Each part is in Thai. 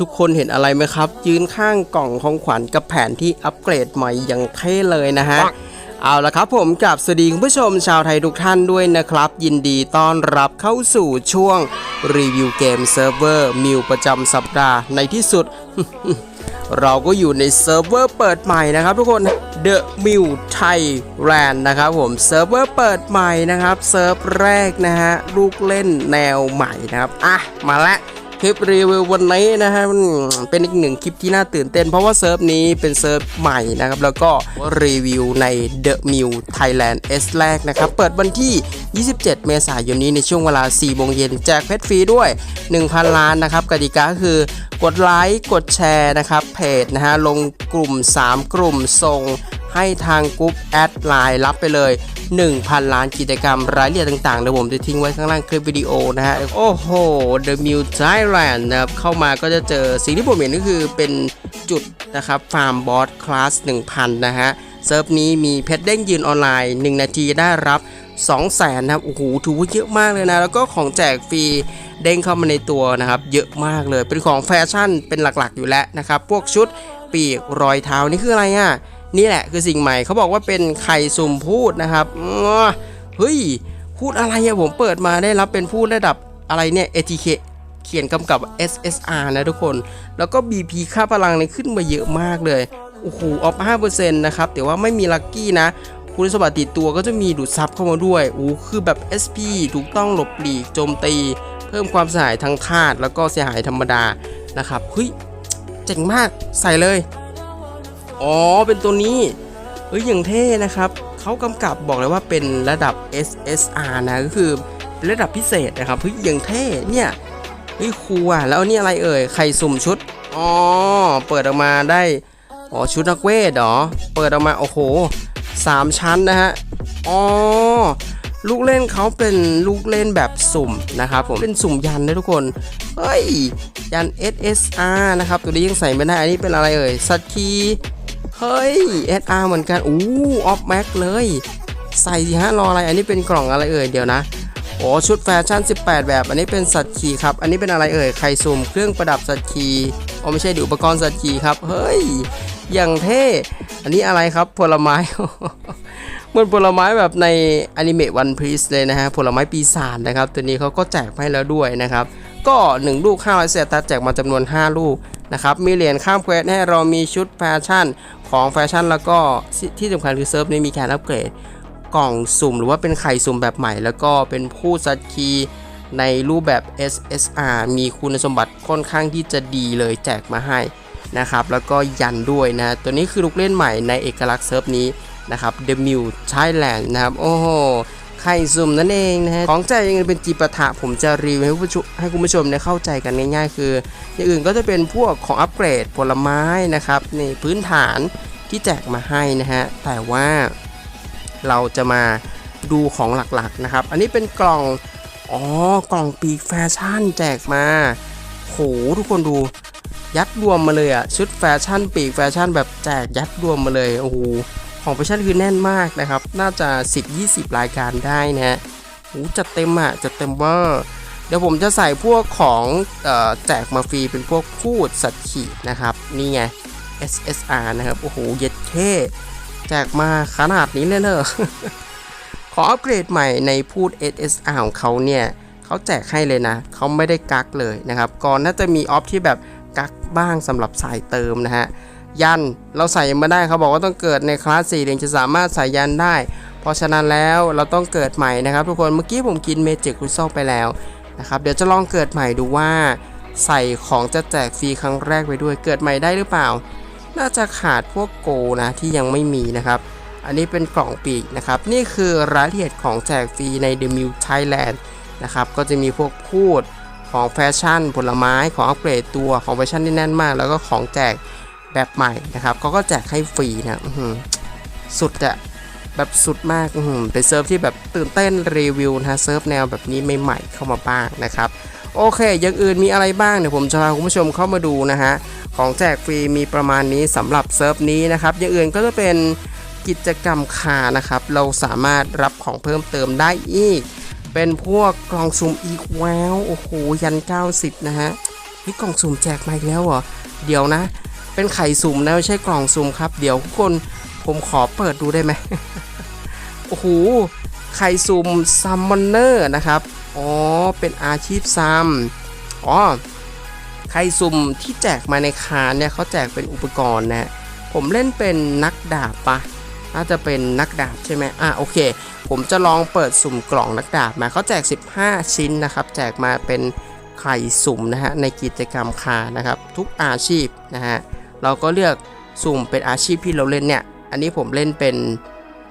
ทุกคนเห็นอะไรไหมครับ ยืนข้างกล่องของขวัญกับแผนที่อัปเกรดใหม่อย่างเท่เลยนะฮะเอาละครับผมกับสวัสดีคุณผู้ชมชาวไทยทุกท่านด้วยนะครับ ยินดีต้อนรับเข้าสู่ช่วงรีวิวเกมเซิร์ฟเวอร์มิวประจำสัปดาห์ในที่สุด เราก็อยู่ในเซิร์ฟเวอร์เปิดใหม่นะครับทุกคน The m i l Thailand นะครับผมเซิร์ฟเวอร์เปิดใหม่นะครับเซิร์ฟแรกนะฮะลูกเล่นแนวใหม่นะครับ อะ มาละ คลิปรีวิววันนี้นะฮะมันเป็นอีกหนึ่งคลิปที่น่าตื่นเต้น เพราะว่าเซิร์ฟนี้เป็นเซิร์ฟใหม่นะครับแล้วก็รีวิวใน The m i l Thailand S แรกนะครับเปิดวันที่ 27 เมษายนนี้ในช่วงเวลา 4 โมงเย็นแจกเพชรฟรีด้วย 1,000 ล้านนะครับกติกาคือกดไลค์กดแชร์นะครับเพจนะฮะลงกลุ่ม 3 กลุ่มส่ง ให้ทางกรุ๊ปแอดไลน์รับไปเลย 1,000 ล้านกิจกรรมรายละเอียดต่างๆเดี๋ยวผมจะทิ้งไว้ข้างล่างคลิปวิดีโอนะฮะ โอ้โห The m u t i l a n d นะครับ เข้ามาก็จะเจอสิ่งที่ผมเห็นก็คือเป็นจุดนะครับฟาร์มบอสคลาส1,000 นะฮะ เซิร์ฟนี้มีเพชรเด้งยืนออนไลน์ 1 นาทีได้รับ200,000นะครับ โอ้โห ถือว่าเยอะมากเลยนะ แล้วก็ของแจกฟรีเด้งเข้ามาในตัวนะครับ เยอะมากเลย เป็นของแฟชั่นเป็นหลักๆอยู่แล้วนะครับ พวกชุดปีกรอยเท้านี่คืออะไรอะ นี่แหละคือสิ่งใหม่เขาบอกว่าเป็นไข่สุ่มพูดนะครับเฮ้ยพูดอะไรอะผมเปิดมาได้รับเป็นพูดระดับอะไรเนี่ย ATK เขียนกำกับ SSR นะทุกคน แล้วก็ BP ค่าพลังเนี่ยขึ้นมาเยอะมากเลย โอ้โห ออฟ5%นะครับ แต่ว่าไม่มีลัคกี้นะ คุณสมบัติติดตัวก็จะมีดูดซับเข้ามาด้วย โอ้คือแบบ SP ถูกต้องหลบหลีกโจมตี เพิ่มความเสียหายทางธาตุแล้วก็เสียหายธรรมดานะครับ เฮ้ย เจ๋งมาก ใส่เลย อ๋อ เป็นตัวนี้ เฮ้ย อย่างเท่นะครับ เขากำกับบอกเลยว่าเป็นระดับ SSR นะ ก็คือระดับพิเศษนะครับ เฮ้ย อย่างเท่ เนี่ย เฮ้ยครูอะ แล้วนี่อะไรเอ่ย ไข่สุ่มชุด อ๋อ เปิดออกมาได้ อ๋อ ชุดนักเวทเหรอ เปิดออกมา โอ้โหสามชั้นนะฮะ อ๋อ ลูกเล่นเขาเป็นลูกเล่นแบบสุ่มนะครับผม เป็นสุ่มยันนะทุกคน เฮ้ย ยัน SSR นะครับ ตัวนี้ยังใส่ไม่ได้ อันนี้เป็นอะไรเอ่ย สัตว์คี เฮ้ย SR เหมือนกันอู้ออฟแม็กเลย ใส่สิฮะรออะไร อันนี้เป็นกล่องอะไรเอ่ยเดี๋ยวนะโอ้ชุดแฟชั่น 18 แบบ อันนี้เป็นสัตว์ขี่ครับ อันนี้เป็นอะไรเอ่ยไข่สุ่มเครื่องประดับสัตว์ขี่อ๋อไม่ใช่ดิอุปกรณ์สัตว์ขี่ครับ เฮ้ย อย่างเท่ อันนี้อะไรครับผลไม้เหมือนผลไม้แบบในอนิเมะวันพีซเลยนะฮะผลไม้ปีศาจนะครับ ตัวนี้เขาก็แจกให้แล้วด้วยนะครับ ก็ 1 ลูก500เซตัสแจกมาจำนวน 5 ลูก นะครับมีเหรียญข้ามเควสให้เรามีชุดแฟชั่นของแฟชั่น แล้วก็ที่สำคัญคือเซิร์ฟนี้มีการอัปเกรดกล่องสุ่ม หรือว่าเป็นไข่สุ่มแบบใหม่ แล้วก็เป็นผู้ซัดคีในรูปแบบ SSR มีคุณสมบัติค่อนข้างที่จะดีเลยแจกมาให้นะครับแล้วก็ยันด้วยนะตัวนี้คือลูกเล่นใหม่ในเอกลักษณ์เซิร์ฟนี้นะครับ The m i l Thailand นะครับ โอ้โห ไข่สุ่มนั่นเองนะฮะของแจกยังไงเป็นจีปะทะผมจะรีวิวให้ผู้ชมให้คุณผู้ชมเนี่ยเข้าใจกันง่ายๆ คืออย่างอื่นก็จะเป็นพวกของอัปเกรดผลไม้นะครับในพื้นฐานที่แจกมาให้นะฮะแต่ว่าเราจะมาดูของหลักๆนะครับ อันนี้เป็นกล่อง อ๋อ กล่องปีกแฟชั่นแจกมา โห ทุกคนดู ยัดรวมมาเลยอะชุดแฟชั่นปีกแฟชั่นแบบแจกยัดรวมมาเลย โอ้โห ของแฟชั่นคือแน่นมากนะครับ น่าจะ 10-20 รายการได้นะฮะโอ้จัดเต็มอะจัดเต็มเวอร์เดี๋ยวผมจะใส่พวกของออแจกมาฟรีเป็นพวกพูดสัตว์ขี่นะครับ นี่ไง SSR นะครับ โอ้โห เย็ดเท่แจกมาขนาดนี้เลยเหรอขออัปเกรดใหม่ในพูด SSR ของเขาเนี่ยเขาแจกให้เลยนะ เขาไม่ได้กักเลยนะครับ ก่อนน่าจะมีออฟที่แบบกักบ้างสำหรับสายเติมนะฮะ ยันเราใส่ยังไม่ได้เขาบอกว่าต้องเกิดในคลาส4ถึงจะสามารถใส่ยันได้ เพราะฉะนั้นแล้วเราต้องเกิดใหม่นะครับ ทุกคนเมื่อกี้ผมกินเมจิกคริสตัลไปแล้วนะครับเดี๋ยวจะลองเกิดใหม่ดูว่า ใส่ของจะแจกฟรีครั้งแรกไปด้วยเกิดใหม่ได้หรือเปล่า น่าจะขาดพวกโกนะที่ยังไม่มีนะครับ อันนี้เป็นกล่องปีกนะครับ นี่คือรายละเอียดของแจกฟรีใน The m i l Thailand นะครับก็จะมีพวกพูดของแฟชั่น ผลไม้ของอัปเกรดตัวของแฟชั่นที่แน่นมาก แล้วก็ของแจก แบบใหม่นะครับเขาก็แจกให้ฟรีนะสุดอะแบบสุดมากเป็นเซิร์ฟที่แบบตื่นเต้นรีวิวนะเซิร์ฟแนวแบบนี้ใหม่ๆเข้ามาบ้างนะครับ โอเค อย่างอื่นมีอะไรบ้างเดี๋ยวผมจะพาคุณผู้ชมเข้ามาดูนะฮะ ของแจกฟรีมีประมาณนี้สำหรับเซิร์ฟนี้นะครับ อย่างอื่นก็จะเป็นกิจกรรมคานะครับ เราสามารถรับของเพิ่มเติมได้อีก เป็นพวกกล่องซุ่มอีกแววโอ้โหยัน 90 นะฮะนี่กล่องสุ่มแจกมาอีกแล้วเหรอเดี๋ยวนะ เป็นไข่สุ่มนะไม่ใช่กล่องสุ่มครับ เดี๋ยวทุกคนผมขอเปิดดูได้ไหมโอ้โหไข่สุ่มซัมมอนเนอร์นะครับ อ๋อ เป็นอาชีพซัมอ๋อไข่สุ่มที่แจกมาในคานเนี่ยเขาแจกเป็นอุปกรณ์นะผมเล่นเป็นนักดาบปะน่าจะเป็นนักดาบใช่ไหมอะโอเค ผมจะลองเปิดสุ่มกล่องนักดาบมาเขาแจก 15 ชิ้นนะครับ แจกมาเป็นไข่สุ่มนะฮะในกิจกรรมคานะครับ ทุกอาชีพนะฮะ เราก็เลือกสุ่มเป็นอาชีพที่เราเล่นเนี่ย อันนี้ผมเล่นเป็น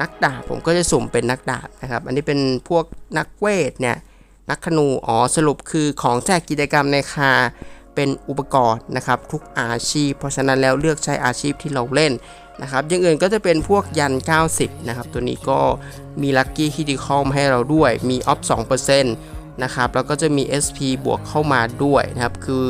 นักดาบผมก็จะสุ่มเป็นนักดาบนะครับ อันนี้เป็นพวกนักเวทเนี่ยนักธนูอ๋อสรุปคือของแจกกิจกรรมในคาเป็นอุปกรณ์นะครับทุกอาชีพ เพราะฉะนั้นแล้วเลือกใช้อาชีพที่เราเล่นนะครับอย่างอื่นก็จะเป็นพวกยัน 90 นะครับ ตัวนี้ก็มีลัคกี้คิดิคอมให้เราด้วยมีออฟ2%นะครับแล้วก็จะมี SP บวกเข้ามาด้วยนะครับ คือ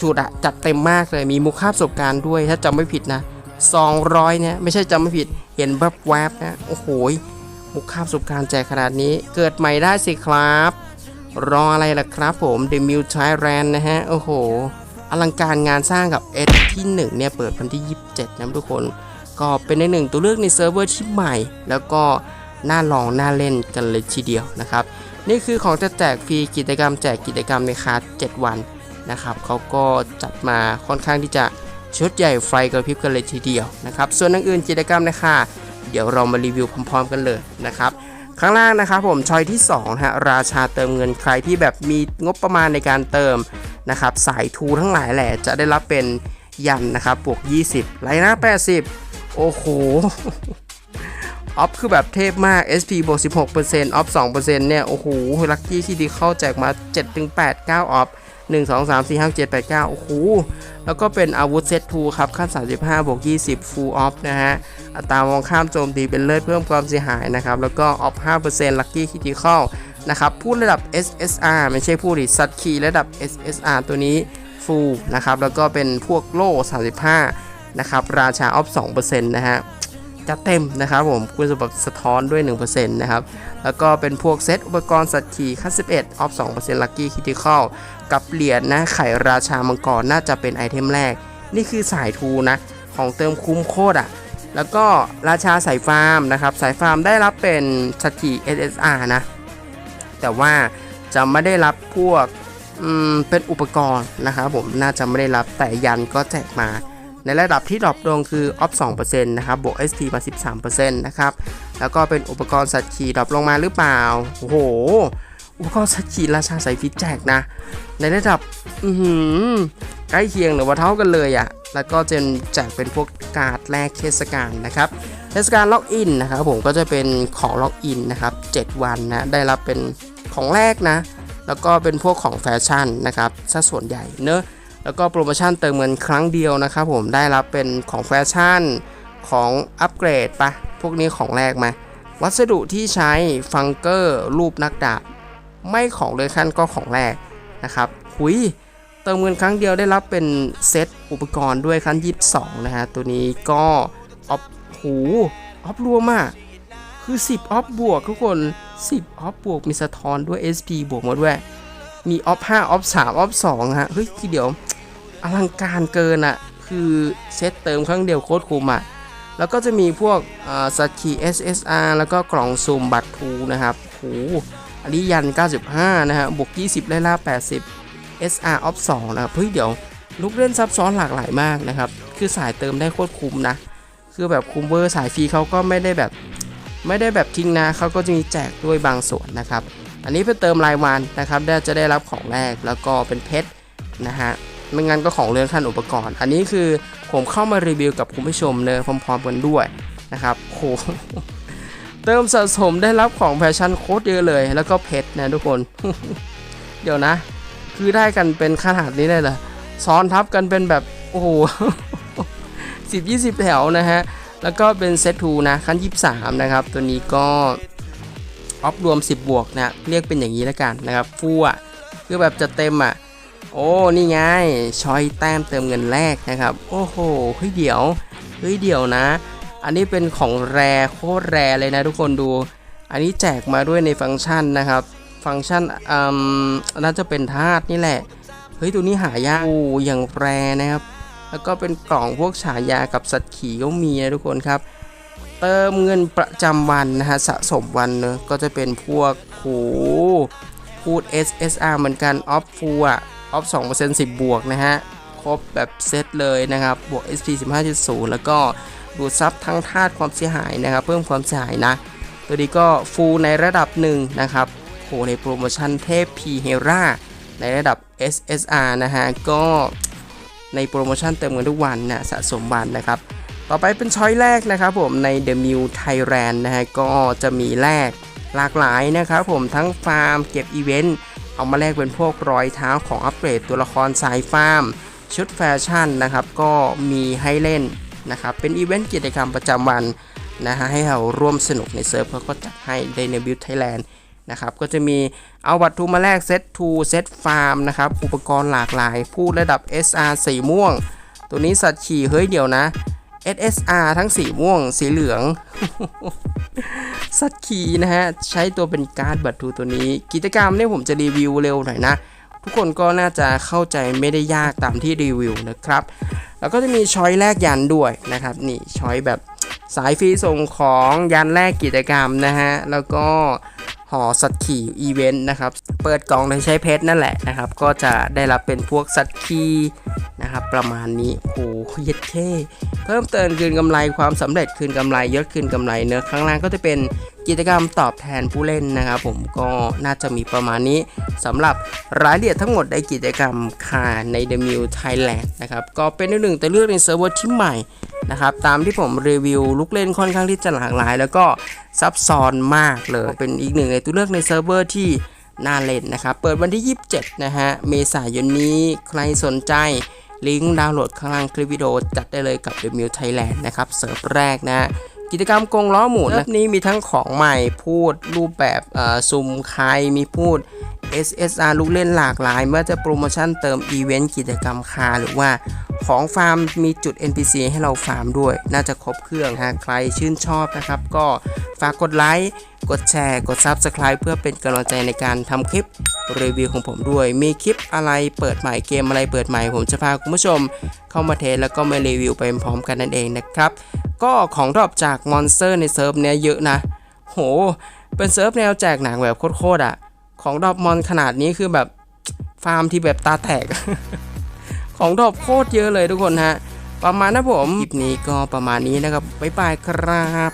ชุดอะจัดเต็มมากเลยมีมุกค่าประสบการณ์ด้วยถ้าจำไม่ผิดนะ 200 เนี่ยไม่ใช่จำไม่ผิดเห็นแบบแวบนะโอ้โหมุกค่าประสบการณ์แจกขนาดนี้เกิดใหม่ได้สิครับ รออะไรล่ะครับผม The m u t i r a n นะฮะ โอ้โห อลังการงานสร้างกับ S ที่ 1 เนี่ย เปิดวันที่ 27 นะทุกคน ก็เป็นในหนึ่งตัวเลือกในเซิร์ฟเวอร์ที่ใหม่ แล้วก็น่าลองน่าเล่นกันเลยทีเดียวนะครับ นี่คือของจะแจกฟรีกิจกรรมแจกกิจกรรมในคา7วัน นะครับเขาก็จัดมาค่อนข้างที่จะชุดใหญ่ไฟกระพริบกันเลยทีเดียวนะครับ ส่วนอื่นกิจกรรมในคาเดี๋ยวเรามารีวิวพร้อม ๆ กันเลยนะครับข้างล่างนะครับผมชอยที่2ฮะราชาเติมเงินใครที่แบบมีงบประมาณในการเติมนะครับสายทูทั้งหลายแหละจะได้รับเป็นยันนะครับบวก 20 ไลน์หน้า 80 โอ้โหออฟคือแบบเทพมาก SP บวก 16%ออฟ 2%เนี่ย โอ้โห ลัคกี้ที่ดีเข้าแจกมา 7-8 9 ออฟ 1 2 3 4 5 7 8 9โอ้โหแล้วก็เป็นอาวุธเซต2ครับขั้น 35 บวก 20 full off นะฮะ อัตรามองข้ามโจมตีเป็นเลิศเพิ่มความเสียหายนะครับ แล้วก็ออฟ 5% Lucky Critical นะครับพูดระดับ SSR ไม่ใช่ผู้ดิสัตคีระดับ SSR ตัวนี้ full นะครับ แล้วก็เป็นพวกโล่35 นะครับ ราชาออฟ 2%นะฮะ จะเต็มนะครับผมคุณสมบัติสะท้อนด้วย 1%นะครับ แล้วก็เป็นพวกเซตอุปกรณ์สัตว์ขี่ขั้น11ออฟ2% Lucky Critical กับเหรียญนะไข่ราชามังกรน่าจะเป็นไอเทมแรก นี่คือสายทูนะ ของเติมคุ้มโคตรอะ แล้วก็ราชาสายฟาร์มนะครับ สายฟาร์มได้รับเป็นสัตว์ขี่ SSR นะ แต่ว่าจะไม่ได้รับพวกเป็นอุปกรณ์นะครับผมน่าจะไม่ได้รับแต่ยันก็แจกมา ในระดับที่ดรอปลงคือออฟ2%นะครับ บวก SP มา 13%นะครับ แล้วก็เป็นอุปกรณ์สัตว์ขี่ดรอปลงมาหรือเปล่า โอ้โห อุปกรณ์สัตว์ขี่ราชาสายฟิตแจกนะ ในระดับ อืใกล้เคียงหรือว่าเท่ากันเลยอะ่ะ แล้วก็จะแจกเป็นพวกการ์ดแรกเทศกาลนะครับ เทศกาลล็อกอินนะครับผมก็จะเป็นของล็อกอินนะครับ 7 วันนะ ได้รับเป็นของแรกนะ แล้วก็เป็นพวกของแฟชั่นนะครับซะส่วนใหญ่เนอะ แล้วก็โปรโมชั่นเติมเงินครั้งเดียวนะครับผมได้รับเป็นของแฟชั่นของอัปเกรดปะพวกนี้ของแรกไหมวัสดุที่ใช้ฟังเกอร์รูปนักดาบ ไม่ของเลยขั้นก็ของแรกนะครับหุยเติมเงินครั้งเดียวได้รับเป็นเซตอุปกรณ์ด้วยขั้น22 นะฮะ ตัวนี้ก็ออฟหูออฟรวมอะคือ 10ออฟบวกทุกคน 10ออฟบวกมีสะท้อนด้วย SP บวกมาด้วย มีออฟ5ออฟ3ออฟ2ฮะ เฮ้ยทีเดียว อลังการเกินอะคือเซตเติมครั้งเดียวโคตรคุ้มอะแล้วก็จะมีพวกสักคี SSR แล้วก็กล่องซูมบัตรทูนะครับโหอันนี้ยัน 95 นะฮะบวก 20 ไล่ล่า 80 SR ออฟ2นะครับเฮ้ยเดี๋ยวลูกเล่นซับซ้อนหลากหลายมากนะครับ คือสายเติมได้โคตรคุ้มนะ คือแบบคุ้มเวอร์สายฟรีเขาก็ไม่ได้แบบไม่ได้แบบทิ้งนะเขาก็จะมีแจกด้วยบางส่วนนะครับ อันนี้เป็นเติมรายวันนะครับได้จะได้รับของแรกแล้วก็เป็นเพชรนะฮะ ไม่งั้นก็ของเรื่อนขั้นอุปกรณ์ อันนี้คือผมเข้ามารีวิวกับคุณผู้ชมเนยพร้อมๆกันด้วยนะครับโหเติมสะสมได้รับของแฟชั่นโคตรเยอะเลย แล้วก็เพชรนะทุกคน เดี๋ยวนะ คือได้กันเป็นขนาดนี้เลยเหรอซ้อนทับกันเป็นแบบโอ้โหสิบยี่สิบแถวนะฮะ แล้วก็เป็นเซตทูนะขั้น 23 นะครับ ตัวนี้ก็ออฟรวม 10 บวกนะ เรียกเป็นอย่างนี้แล้วกันนะครับ ฟูอะคือแบบจะเต็มอะ โอ้นี่ไงชอยแต้มเติมเงินแรกนะครับ โอ้โหเฮ้ยเดี๋ยวเฮ้ยเดี๋ยวนะ อันนี้เป็นของแรโคตรแรเลยนะทุกคนดู อันนี้แจกมาด้วยในฟังก์ชันนะครับ ฟังก์ชันอืมน่าจะเป็นธาตุนี่แหละเฮ้ยตัวนี้หายากโอ้อย่างแรนะครับ แล้วก็เป็นกล่องพวกฉายากับสัตว์ขี่ก็มีนะทุกคนครับเติมเงินประจำวันนะฮะสะสมวันเนอะก็จะเป็นพวกโหพูด SSR เหมือนกันออฟฟูอะ ออฟ2% 10 บวกนะฮะ ครบแบบเซตเลยนะครับ บวก SP 15.0 แล้วก็ดูดซับทั้งธาตุความเสียหายนะครับ เพิ่มความเสียหายนะ ตัวนี้ก็ฟูลในระดับหนึ่งนะครับโหในโปรโมชั่นเทพ P h e r a ในระดับ SSR นะฮะ ก็ในโปรโมชั่นเติมเงินทุกวันนะสะสมวันนะครับ ต่อไปเป็นช้อยแรกนะครับผมใน The m i l Thailand นะฮะ ก็จะมีแลกหลากหลายนะครับผมทั้งฟาร์มเก็บอีเวนต์ เอามาแลกเป็นพวกรอยเท้าของอัปเกรดตัวละครสายฟาร์ม ชุดแฟชั่นนะครับ ก็มีให้เล่นนะครับ เป็นอีเวนต์กิจกรรมประจำวันนะฮะให้เราร่วมสนุกในเซิร์ฟเขาก็จัดให้ใน The m i l Thailand นะครับก็จะมีเอาวัตถุมาแลกเซต2เซตฟาร์มนะครับอุปกรณ์หลากหลายพูดระดับ SR สีม่วง ตัวนี้สัตว์ขี่เฮ้ยเดี๋ยวนะ SSR ทั้งสีม่วง สีเหลือง สัตว์ขี่นะฮะ ใช้ตัวเป็นการ์ดบัตรทูตัวนี้ กิจกรรมเนี่ยผมจะรีวิวเร็วหน่อยนะ ทุกคนก็น่าจะเข้าใจไม่ได้ยากตามที่รีวิวนะครับ แล้วก็จะมีช้อยแลกยันด้วยนะครับ นี่ช้อยแบบสายฟรีส่งของยันแลกกิจกรรมนะฮะ แล้วก็ หอสัตว์ขี่อีเวนต์นะครับ เปิดกล่องโดยใช้เพชรนั่นแหละนะครับ ก็จะได้รับเป็นพวกสัตว์ขี่นะครับ ประมาณนี้โอ้โหเย็ดเท่เพิ่มเติมคืนกำไรความสำเร็จคืนกำไรยศคืนกำไรเนื้อข้างล่างก็จะเป็นกิจกรรมตอบแทนผู้เล่นนะครับ ผมก็น่าจะมีประมาณนี้สำหรับรายละเอียดทั้งหมดในกิจกรรมค่าใน The m i l Thailand นะครับ ก็เป็นหนึ่งแต่เลือกในเซิร์ฟเวอร์ที่ใหม่ นะครับตามที่ผมรีวิวลูกเล่นค่อนข้างที่จะหลากหลาย แล้วก็ซับซ้อนมากเลย เป็นอีกหนึ่งในตัวเลือกในเซิร์ฟเวอร์ที่น่าเล่นนะครับ เปิดวันที่ 27 นะฮะ เมษายนนี้ใครสนใจลิงก์ดาวน์โหลดข้างล่างคลิปวิดีโอจัดได้เลยกับ The m i l Thailand นะครับเซิร์ฟแรกนะ กิจกรรมกงล้อหมุนนะนี้มีทั้งของใหม่พูดรูปแบบซุ่มใครมีพูด SSR ลูกเล่นหลากหลายเมื่อจะโปรโมชั่นเติมอีเวนต์กิจกรรมคาหรือว่า ของฟาร์มมีจุด NPC ให้เราฟาร์มด้วย น่าจะครบเครื่องหากใครชื่นชอบนะครับ ก็ฝากกดไลค์กดแชร์ กด Subscribe เพื่อเป็นกำลังใจในการทำคลิปรีวิวของผมด้วย มีคลิปอะไรเปิดใหม่เกมอะไรเปิดใหม่ ผมจะพาคุณผู้ชมเข้ามาเทสแล้วก็มารีวิวไปพร้อมกันนั่นเองนะครับ ก็ของรอปจากมอนสเตอร์ในเซิร์ฟเนี้ยเยอะนะ โห เป็นเซิร์ฟแนวแจกหนังแบบโคตรๆอะ ของรอปมอนขนาดนี้คือแบบฟาร์มที่แบบตาแตก ของดรอปโคตรเยอะเลยทุกคนฮะ ประมาณนะผม คลิปนี้ก็ประมาณนี้นะครับ บ๊ายบายครับ